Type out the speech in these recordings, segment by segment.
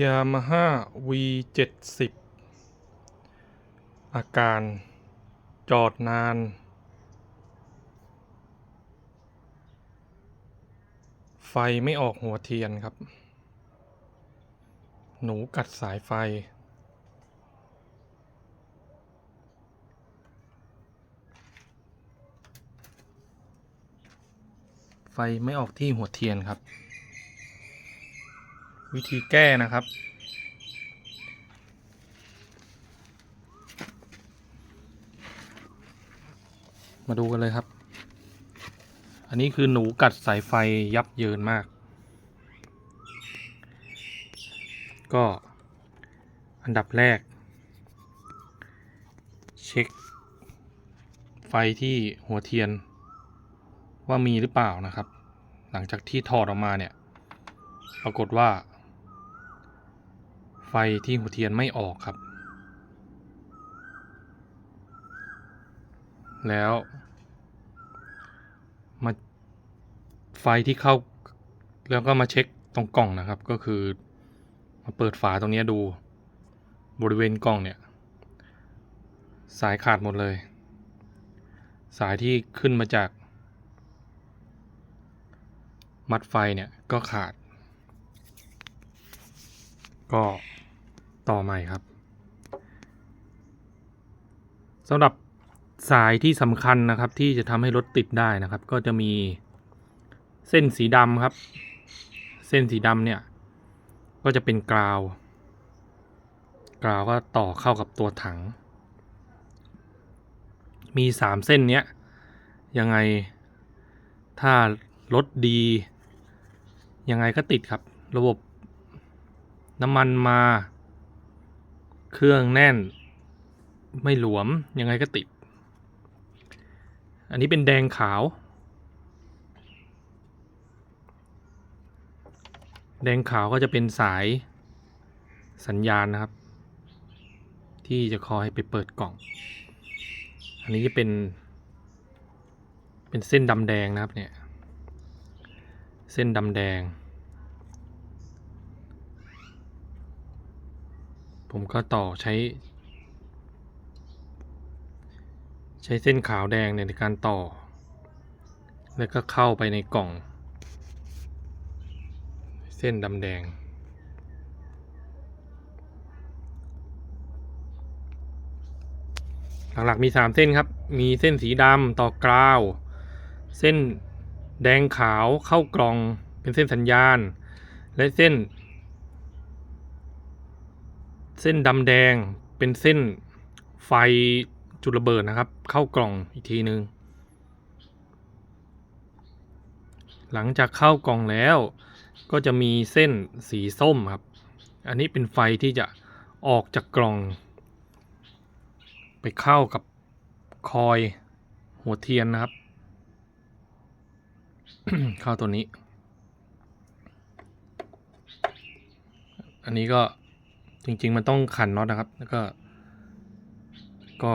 ยามาฮ่า V เจ็ดสิบอาการ จอดนาน ไฟไม่ออกหัวเทียนครับ หนูกัดสายไฟ ไฟไม่ออกที่หัวเทียนครับ วิธีแก้นะครับ มาดูกันเลยครับ อันนี้คือหนูกัดสายไฟยับเยินมาก ก็อันดับแรก เช็ค ไฟที่หัวเทียน ว่ามีหรือเปล่านะครับ หลังจากที่ถอดออกมาเนี่ย ปรากฏว่า ไฟที่หัวเทียนไม่ออกครับ แล้วมาไฟที่เข้า แล้วก็มาเช็คตรงกล่องนะครับ ก็คือมาเปิดฝาตรงนี้ดูบริเวณกล่องเนี่ย สายขาดหมดเลย สายที่ขึ้นมาจาก มัดไฟเนี่ยก็ขาด ก็ ต่อใหม่ครับสำหรับสายที่สำคัญนะครับ ที่จะทำให้รถติดได้นะครับ ก็จะมีเส้นสีดำครับ เส้นสีดำเนี่ยก็จะเป็นกราวกราวก็ต่อเข้ากับตัวถัง มีสามเส้นเนี้ยยังไงถ้ารถดี ยังไงก็ติดครับ ระบบน้ำมันมา เครื่องแน่น ไม่หลวม ยังไงก็ติด อันนี้เป็นแดงขาว แดงขาวก็จะเป็นสายสัญญาณนะครับ ที่จะคอยให้ไปเปิดกล่อง อันนี้จะเป็น เป็นเส้นดำแดงนะครับเนี่ย เส้นดำแดง ผมก็ต่อใช้ ใช้เส้นขาวแดงเนี่ยในการต่อ แล้วก็เข้าไปในกล่อง เส้นดำแดง หลักๆมี 3 เส้นครับ มีเส้นสีดำต่อกราว เส้นแดงขาวเข้ากล่องเป็นเส้นสัญญาณ และเส้น เส้นดำแดงเป็นเส้นไฟจุดระเบิดนะครับ เข้ากล่องอีกทีหนึ่งหลังจากเข้ากล่องแล้วก็จะมีเส้นสีส้มครับ อันนี้เป็นไฟที่จะออกจากกล่อง ไปเข้ากับคอยหัวเทียนนะครับ เข้าตัวนี้ อันนี้ก็ จริง ๆ มันต้องขันน็อตนะครับ แล้วก็ ก็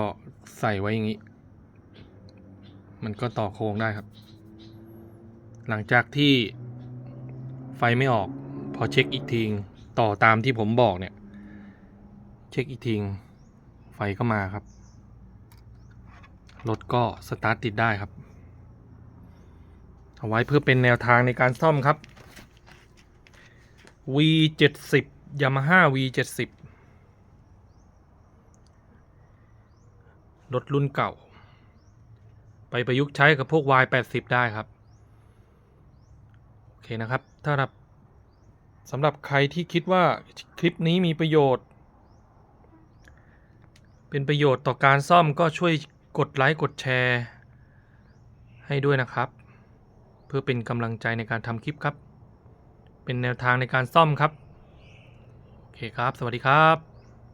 ใส่ไว้อย่างนี้ มันก็ต่อโค้งได้ครับ หลังจากที่ไฟไม่ออก พอเช็คอีกทีต่อตามที่ผมบอกเนี่ย เช็คอีกทีไฟก็มาครับ รถก็สตาร์ทติดได้ครับ เอาไว้เพื่อเป็นแนวทางในการซ่อมครับ V 7 0 Yamaha V 7 0รถรุ่นเก่า ไปประยุกต์ใช้กับพวก Y 8 0ได้ครับ โอเคนะครับถ้ารับสำหรับใครที่คิดว่าคลิปนี้มีประโยชน์ เป็นประโยชน์ต่อการซ่อมก็ช่วยกดไลค์กดแชร์ ให้ด้วยนะครับ เพื่อเป็นกำลังใจในการทำคลิปครับ เป็นแนวทางในการซ่อมครับ โอเคครับ สวัสดีครับ